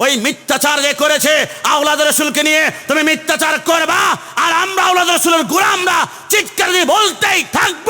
ওই মিথ্যাচার যে করেছে আওলাদ রসুলকে নিয়ে তুমি মিথ্যাচার করবা, আর আমরা আওলাদ রসুলের গুলামরা চিৎকার দিয়ে বলতেই থাকব।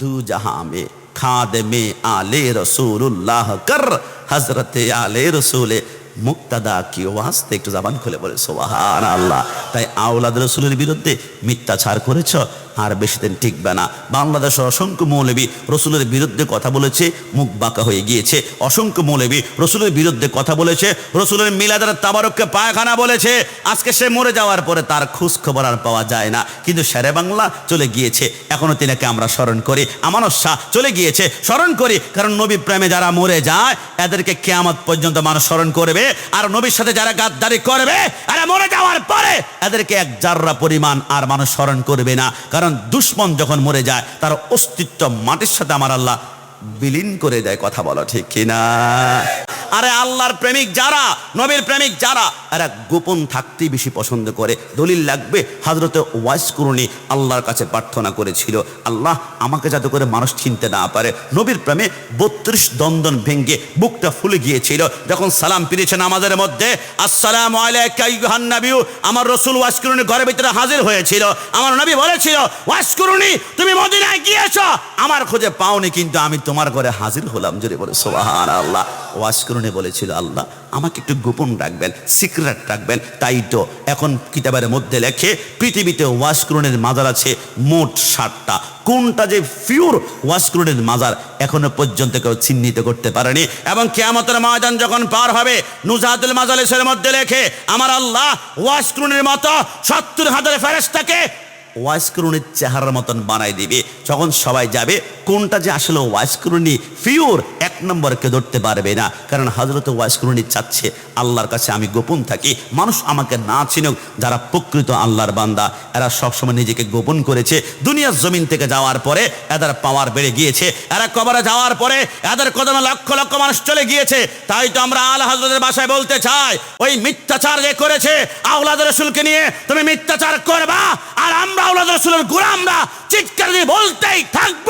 দু জাহাঁ মে খাদ মে আলে রসুল্লাহ কর হজরতে আলে রসুলে মুক্তাদা কি ওয়াস্তে একটু জাবান খুলে বলে সোহান আল্লাহ তাই আওলাদ রসুলের বিরুদ্ধে মিথ্যাচার করেছ আর বেশি দিন টিকবে না। বাংলাদেশের অসংখ্য মৌলবী রসুলের বিরুদ্ধে কথা বলেছে, মুখ বাঁকা হয়ে গিয়েছে। অসংখ্য মৌলবী রসুলের বিরুদ্ধে কথা বলেছে, রসুলের মিলাদের তাবারককে পায়খানা বলেছে। আজকে সে মরে যাওয়ার পরে তার খোঁজ খবর আর পাওয়া যায় না। কিন্তু শেরে বাংলা চলে গিয়েছে। এখনও তিনাকে আমরা স্মরণ করি। আমানত শাহ চলে গিয়েছে। স্মরণ করি, কারণ নবী প্রেমে যারা মরে যায়, এদেরকে কেয়ামত পর্যন্ত মানুষ স্মরণ করবে। আর নবীর সাথে যারা গাদ্দারি করবে, এরা মরে যাওয়ার পরে এদেরকে এক জাররা পরিমাণ আর মানুষ স্মরণ করবে না। দুশ্মন যখন মরে যায় তার অস্তিত্ব মাটির সাথে আমার আল্লাহ বিলীন করে দেয় কথা বলো ঠিক কিনা? আরে আল্লাহর প্রেমিক যারা, নবীর প্রেমিক যারা, এরা গোপন থাকতেই বেশি পছন্দ করে। দলিল লাগবে হাজরতে ওয়াইস করুনি আল্লাহর কাছে প্রার্থনা করেছিল, আল্লাহ আমাকে যাতে করে মানুষ চিনতে না পারে। নবীর প্রেমে বত্রিশ দন্দন ভেঙ্গে বুকটা ফুলে গিয়েছিল। যখন সালাম ফিরেছেন আমাদের মধ্যে, আসসালাম আলাইকাইহান্নাবিউ আমার রসুল ওয়াইস করুনি ঘরের ভিতরে হাজির হয়েছিল। আমার নবী বলেছিল, ওয়াইস করুনি, তুমি মদিনায় গিয়েছ। আমার খোঁজে পাওনি, কিন্তু আমি তোমার ঘরে হাজির হলাম। জোরে বলে সোহান আল্লাহ করুনে বলেছিল আল্লাহ, আমাকে একটু গোপন রাখবেন, সিক্রেট রাখবেন, তাই তো। এখন কিতাবের মধ্যে লেখে, পৃথিবীতে ওয়াশক্রুনের মাজার আছে মোট ষাটটা কোনটা যে ফিউর ওয়াশক্রুনের মাজার এখনও পর্যন্ত কেউ চিহ্নিত করতে পারেনি। এবং কেয়ামতের ময়দান যখন পার হবে নুজাদুল মাজালিসের মধ্যে লেখে, আমার আল্লাহ ওয়াশক্রুনের মতো সত্তর হাজার ফেরেস্তাকে ওয়াইসকরুনির চেহারার মতন বানাই দিবে। যখন সবাই যাবে, কোনটা যে আসলে ওয়াইসকরুনি ফিওর, এক নম্বরকে ধরতে পারবে না। কারণ হজরত ওয়াইসকরুনি চাচ্ছে, আল্লাহর কাছে আমি গোপন থাকি। মানুষ আমাকে না চিনুক, যারা প্রকৃত আল্লাহর বান্দা। এরা সবসময় নিজেকে গোপন করেছে। দুনিয়ার জমিন থেকে যাওয়ার পরে এদের পাওয়ার বেড়ে গিয়েছে। এরা কবরে যাওয়ার পরে এদের কদমে লক্ষ লক্ষ মানুষ চলে গিয়েছে। তাই তো আমরা আল হজরতের বাসায় বলতে চাই, ওই মিথ্যাচার যে করেছে, আওলাদ রসুলকে নিয়ে তুমি মিথ্যাচার করবা, আর আমরা আওলাদ রসুলের গুলামরা চিৎকার দিয়ে বলতেই থাকব,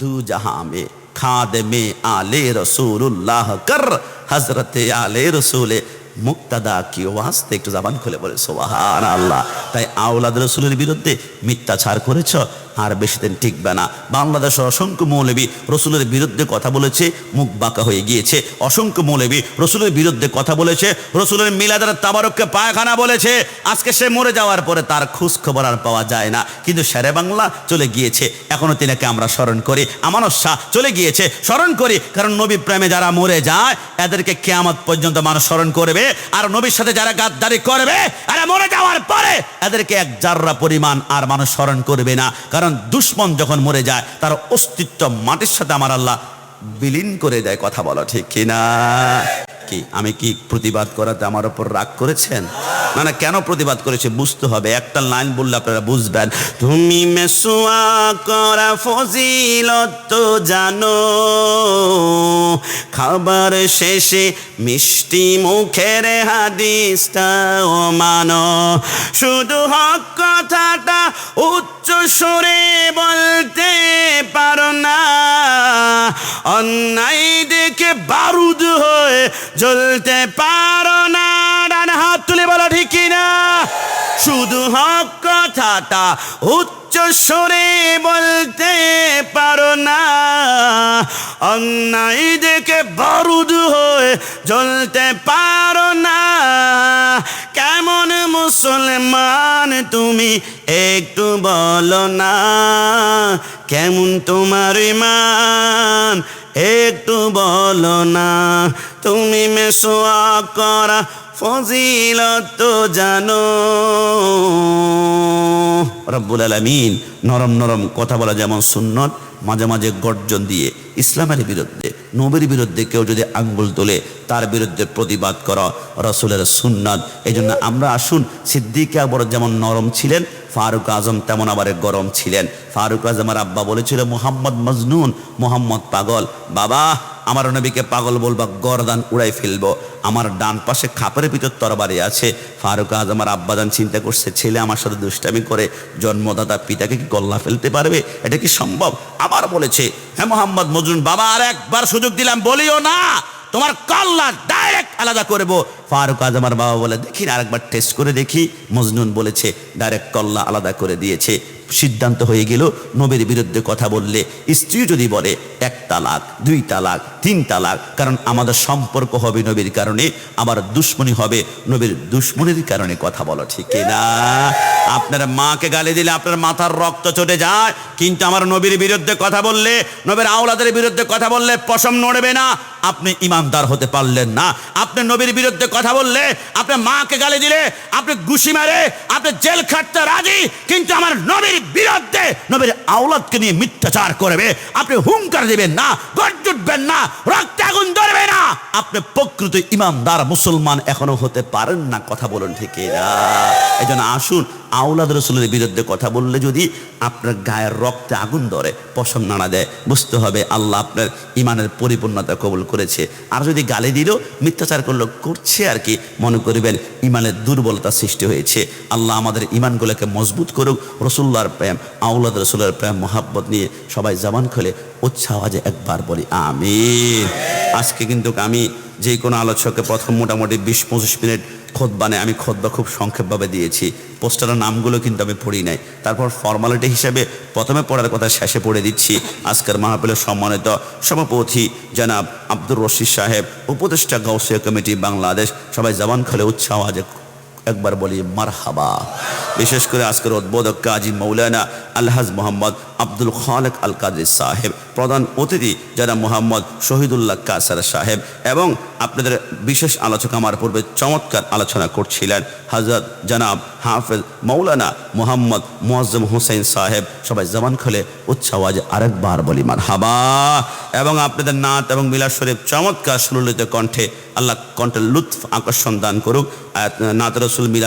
দু জাহামে খাদ মে আলে রসুল্লাহ কর হজরতে আলে রসুলে মুক্তাদা কি ওয়াস্তে, একটু জাবান খুলে বলে সোহান আল্লাহ তাই আওলাদ রসুলের বিরুদ্ধে মিথ্যাচার করেছ আর বেশি দিন টিকবে না। বাংলাদেশে অসংখ্য মৌলবী রসুলের বিরুদ্ধে কথা বলেছে, মুখ বাঁকা হয়ে গিয়েছে। অসংখ্য মৌলবী রসুলের বিরুদ্ধে কথা বলেছে, রসুলের মিলাদের তাবারককে পায়খানা বলেছে। আজকে সে মরে যাওয়ার পরে তার খোঁজ খবর আর পাওয়া যায় না। কিন্তু শেরে বাংলা চলে গিয়েছে। এখনও তিনাকে আমরা স্মরণ করি। আমানত শাহ চলে গিয়েছে। স্মরণ করি, কারণ নবী প্রেমে যারা মরে যায়, এদেরকে কেয়ামত পর্যন্ত মানুষ স্মরণ করবে। আর নবীর সাথে যারা গাদ্দারি করবে, এরা মরে যাওয়ার পরে এদেরকে এক জাররা পরিমাণ আর মানুষ স্মরণ করবে না। কারণ দুশ্মন যখন মরে যায়, তার অস্তিত্ব মাটির সাথে আমার আল্লাহ বিলীন করে দেয়, কথা বলো ঠিক কিনা? কি? আমি কি প্রতিবাদ করাতে আমার ওপর রাগ করেছেন? না না, কেন প্রতিবাদ করেছে? বুঝতে হবে। একটা লাইন বললে আপনারা বুঝবেন। তুমি মেসুয়া করা ফজিলত জানো, খাবার শেষে মিষ্টি মুখের হাদিসটাও মানো। শুধু হক কথাটা উচ্চ সুরে বলতে পারো না। অন্যায় দেখে বারুদ হয়ে জ্বলতে পারো না, ডান হাত তুলে বলো ঠিক না শুধু হক কথাটা উচ্চ সুরে বলতে পারো না। অন্যায় দেখে বারুদ হয়ে জ্বলতে পারো না। কেমন মুসলমান তুমি একটু বলো না, কেমন তোমার ইমান? একটু বলো না, তুমি মেশোয়া করা তো জানো। রব্বুল আলমিন নরম নরম কথা বলা যেমন সুন্নত, মাঝে মাঝে গর্জন দিয়ে ইসলামের বিরুদ্ধে। নবীর বিরুদ্ধে কেউ যদি আঙ্গুল তোলে, তার বিরুদ্ধে প্রতিবাদ কর, রসুলের সুন্নাদ এই জন্য আমরা আসুন, সিদ্দিক আকবর যেমন নরম ছিলেন, ফারুক আজম তেমন আবার গরম ছিলেন। ফারুক আজমের আব্বা বলেছিল, মোহাম্মদ মজনুন, মোহাম্মদ পাগল। বাবা আমার নবীকে পাগল বলবা, গরদান উড়াই ফেলব। আমার ডান পাশে খাপের ভিতর তরবারি আছে। ফারুক আজ আমার আব্বাদান চিন্তা করছে, ছেলে আমার সাথে দুষ্টামি করে জন্মদাতা পিতাকে কি গল্লা ফেলতে পারবে? এটা কি সম্ভব? আবার বলেছে হ্যাঁ মোহাম্মদ মজনুন, বাবা, আর একবার সুযোগ দিলাম, বলিও না। তোমার কল্লা ডাইরেক্ট আলাদা করব। ফারুক আজ আমার বাবা বলে, দেখি আরেকবার টেস্ট করে দেখি। মজনুন বলেছে ডাইরেক্ট কল্লা আলাদা করে দিয়েছে। সিদ্ধান্ত হয়ে গেল, নবীর বিরুদ্ধে কথা বললে স্ত্রী যদি বলে এক তালাক, দুই তালাক, তিন তালাক, কারণ আমাদের সম্পর্ক হবে নবীর কারণে, আবার দুশ্মনী হবে নবীর দুশ্মনির কারণে কথা বলো, ঠিক না? আপনার মাকে গালি দিলে আপনার মাথার রক্ত চটে যায়, কিন্তু আমার নবীর বিরুদ্ধে কথা বললে, নবীর আওলাদের বিরুদ্ধে কথা বললে পশম নড়বে না, আপনি ইমানদার হতে পারলেন না। আপনি নবীর বিরুদ্ধে কথা বললে আপনার মাকে গালি দিলে, আপনি ঘুষি মারে, আপনি জেল খাটতে রাজি, কিন্তু আমার নবীর বিরুদ্ধে নবীর আওলাদকে নিয়ে মিথ্যাচার করবে। আপনি হুঙ্কার দেবেন না, গর্জ উঠবেন না, রক্তে আগুন ধরবে না। আপনি প্রকৃত ইমানদার মুসলমান এখনও হতে পারেন না, কথা বলুন ঠিক এই জন্য আসুন আউলাদ রসুলের বিরুদ্ধে কথা বললে যদি আপনার গায়ের রক্তে আগুন ধরে, পশম নাড়া দেয়, বুঝতে হবে আল্লাহ আপনার ইমানের পরিপূর্ণতা কবুল করেছে। আর যদি গালি দিল, মিথ্যাচার করল, করছে আর কি, মনে করবেন ইমানের দুর্বলতা সৃষ্টি হয়েছে। আল্লাহ আমাদের ইমানগুলোকে মজবুত করুক, রসুল্লাহর প্রেম আউলাদ রসুলের প্রেম, মহাব্বত নিয়ে সবাই জবান খুলে উৎসাহ আজে একবার বলি, আমিন। আজকে কিন্তু আমি যে কোনো আলোচককে প্রথম মোটামুটি বিশ পঁচিশ মিনিট খোদবানে আমি খোদবা খুব সংক্ষেপভাবে দিয়েছি। পোস্টারের নামগুলো কিন্তু আমি পড়ি নাই। তারপর ফর্মালিটি হিসাবে প্রথমে পড়ার কথা শেষে পড়ে দিচ্ছি। আজকের মাহফিলের সম্মানিত সভাপতি জনাব আব্দুর রশিদ সাহেব, উপদেষ্টা গৌসিয়া কমিটি বাংলাদেশ। সবাই জবান খোলে উৎসাহ আজ একবার বলি, মারহাবা। বিশেষ করে আজকের উদ্বোধক কাজী মৌলানা আলহাজ মোহাম্মদ আব্দুল খালেক আল কাদের সাহেব। প্রধান অতিথি যারা মোহাম্মদ শহীদুল্লাহ কাসার সাহেব এবং আপনাদের বিশেষ আলোচক আমার পূর্বে চমৎকার আলোচনা করছিলেন। হজরত জনাব হাফেজ মৌলানা মোহাম্মদ মোয়াজ্জম হোসেন সাহেব, সবাই জবান খুলে উচ্ছাওয়াজ আরেকবার বলি মার হাবা এবং আপনাদের নাত এবং মিলাদ শরীফ চমৎকার সুললিত কণ্ঠে, আল্লাহ কণ্ঠে লুৎফ আকর্ষণ দান করুক। নাত রসুল মিলাদ